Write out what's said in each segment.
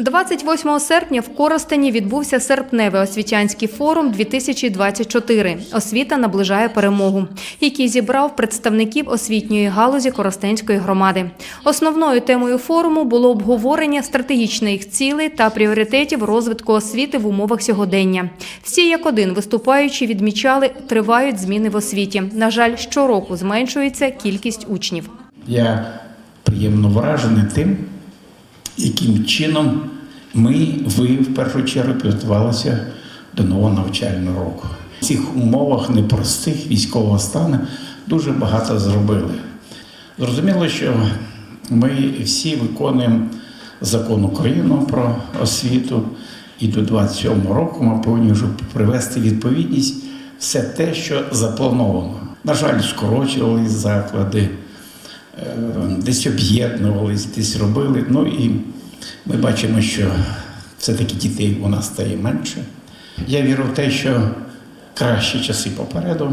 28 серпня в Коростені відбувся серпневий освітянський форум 2024 «Освіта наближає перемогу», який зібрав представників освітньої галузі Коростенської громади. Основною темою форуму було обговорення стратегічних цілей та пріоритетів розвитку освіти в умовах сьогодення. Всі як один виступаючі відмічали, тривають зміни в освіті. На жаль, щороку зменшується кількість учнів. Я приємно вражений тим, яким чином ми, ви в першу чергу підготувалися до нового навчального року. В цих умовах непростих військового стану дуже багато зробили. Зрозуміло, що ми всі виконуємо закон України про освіту, і до 27 року ми повинні вже привести відповідність все те, що заплановано. На жаль, скорочували заклади, десь об'єднувались, десь робили. Ну і ми бачимо, що все-таки дітей у нас стає менше. Я вірю в те, що кращі часи попереду,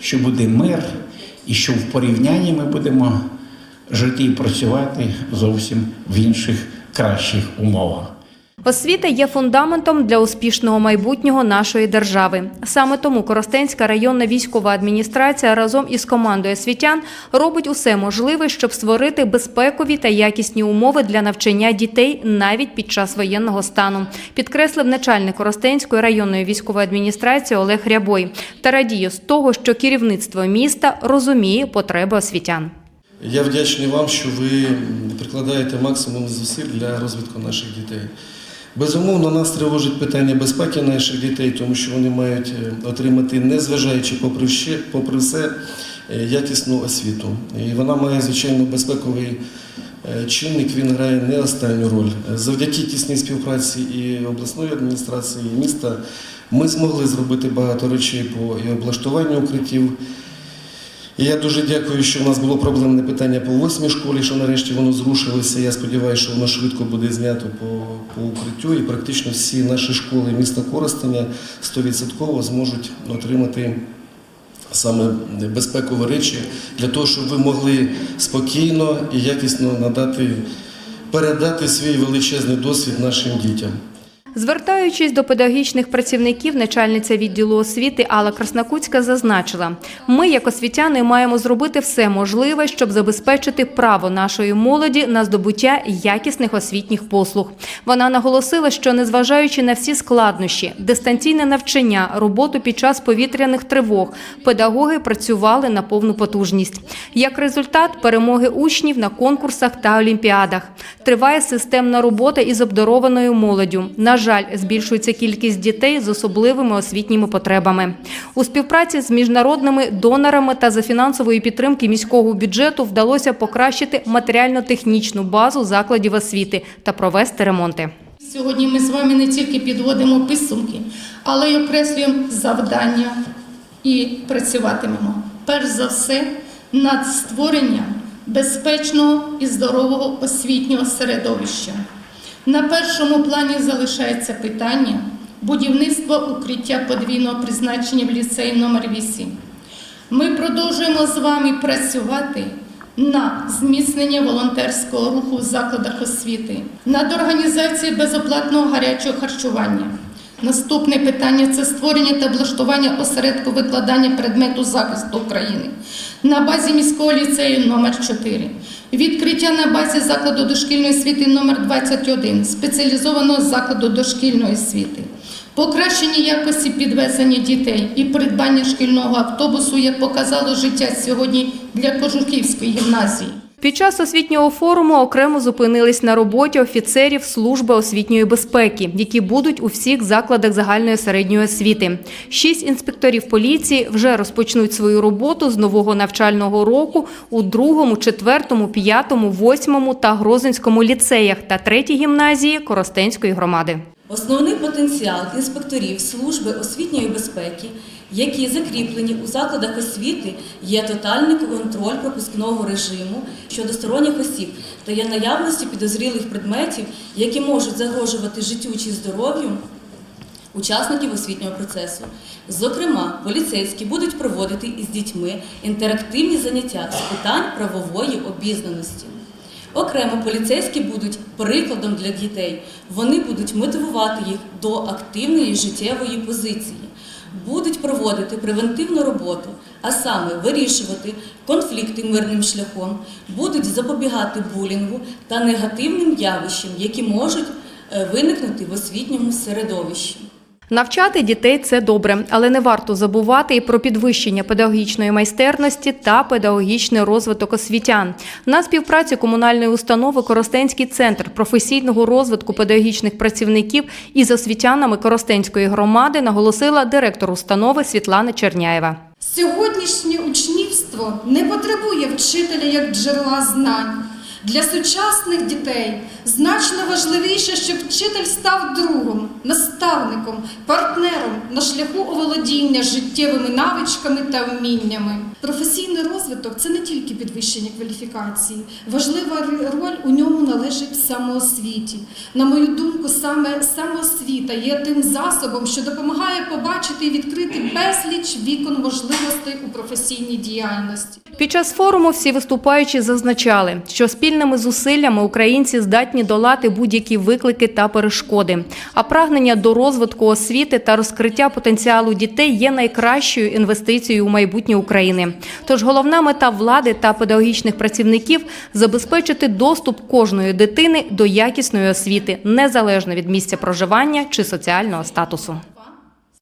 що буде мир, і що в порівнянні ми будемо жити і працювати зовсім в інших кращих умовах. Освіта є фундаментом для успішного майбутнього нашої держави. Саме тому Коростенська районна військова адміністрація разом із командою освітян робить усе можливе, щоб створити безпекові та якісні умови для навчання дітей навіть під час воєнного стану, підкреслив начальник Коростенської районної військової адміністрації Олег Рябой та радіє з того, що керівництво міста розуміє потреби освітян. Я вдячний вам, що ви прикладаєте максимум зусиль для розвитку наших дітей. Безумовно, нас тривожить питання безпеки наших дітей, тому що вони мають е, отримати, незважаючи попри все, попри все, е, якісну освіту. І вона має, звичайно, безпековий е, чинник, він грає не останню роль. Завдяки тісній співпраці і обласної адміністрації, і міста ми змогли зробити багато речей по і облаштуванню укриттів. Я дуже дякую, що в нас було проблемне питання по восьмій школі, що нарешті воно зрушилося. Я сподіваюся, що воно швидко буде знято по, по укриттю, і практично всі наші школи міста Коростеня 100% зможуть отримати саме безпекові речі для того, щоб ви могли спокійно і якісно надати, передати свій величезний досвід нашим дітям. Звертаючись до педагогічних працівників, начальниця відділу освіти Алла Краснокутська зазначила: ми, як освітяни, маємо зробити все можливе, щоб забезпечити право нашої молоді на здобуття якісних освітніх послуг. Вона наголосила, що незважаючи на всі складнощі, дистанційне навчання, роботу під час повітряних тривог, педагоги працювали на повну потужність. Як результат, перемоги учнів на конкурсах та олімпіадах. Триває системна робота із обдарованою молоддю. На жаль, збільшується кількість дітей з особливими освітніми потребами. У співпраці з міжнародними донорами та за фінансової підтримки міського бюджету вдалося покращити матеріально-технічну базу закладів освіти та провести ремонти. Сьогодні ми з вами не тільки підводимо підсумки, але й окреслюємо завдання і працюватимемо. Перш за все, над створенням безпечного і здорового освітнього середовища. На першому плані залишається питання будівництва укриття подвійного призначення в ліцеї номер 8 Ми продовжуємо з вами працювати на зміцнення волонтерського руху в закладах освіти, над організацією безоплатного гарячого харчування. Наступне питання це створення та облаштування осередку викладання предмету захисту України на базі міського ліцею номер 4 відкриття на базі закладу дошкільної освіти номер 21 спеціалізованого закладу дошкільної освіти, покращення якості підвезення дітей і придбання шкільного автобусу, як показало життя сьогодні для Кожухівської гімназії. Під час освітнього форуму окремо зупинились на роботі офіцерів Служби освітньої безпеки, які будуть у всіх закладах загальної середньої освіти. Шість інспекторів поліції вже розпочнуть свою роботу з нового навчального року у другому, четвертому, п'ятому, восьмому та Грозинському ліцеях та третій гімназії Коростенської громади. Основний потенціал інспекторів служби освітньої безпеки, які закріплені у закладах освіти, є тотальний контроль пропускного режиму щодо сторонніх осіб та є наявності підозрілих предметів, які можуть загрожувати життю чи здоров'ю учасників освітнього процесу. Зокрема, поліцейські будуть проводити із дітьми інтерактивні заняття з питань правової обізнаності. Окремо поліцейські будуть прикладом для дітей. Вони будуть мотивувати їх до активної життєвої позиції, будуть проводити превентивну роботу, а саме вирішувати конфлікти мирним шляхом, будуть запобігати булінгу та негативним явищам, які можуть е, виникнути в освітньому середовищі. Навчати дітей це добре, але не варто забувати і про підвищення педагогічної майстерності та педагогічний розвиток освітян. На співпраці комунальної установи Коростенський центр професійного розвитку педагогічних працівників із освітянами Коростенської громади наголосила директор установи Світлана Черняєва. Сьогоднішнє учнівство не потребує вчителя як джерела знань. Для сучасних дітей значно важливіше, щоб вчитель став другом, наставником, партнером на шляху оволодіння життєвими навичками та вміннями. Професійний розвиток це не тільки підвищення кваліфікації. Важлива роль у ньому належить самоосвіті. На мою думку, саме самоосвіта є тим засобом, що допомагає побачити і відкрити безліч вікон можливостей у професійній діяльності. Під час форуму всі виступаючі зазначали, що спільними зусиллями українці здатні долати будь-які виклики та перешкоди. А прагнення до розвитку освіти та розкриття потенціалу дітей є найкращою інвестицією у майбутнє України. Тож головна мета влади та педагогічних працівників забезпечити доступ кожної дитини до якісної освіти, незалежно від місця проживання чи соціального статусу.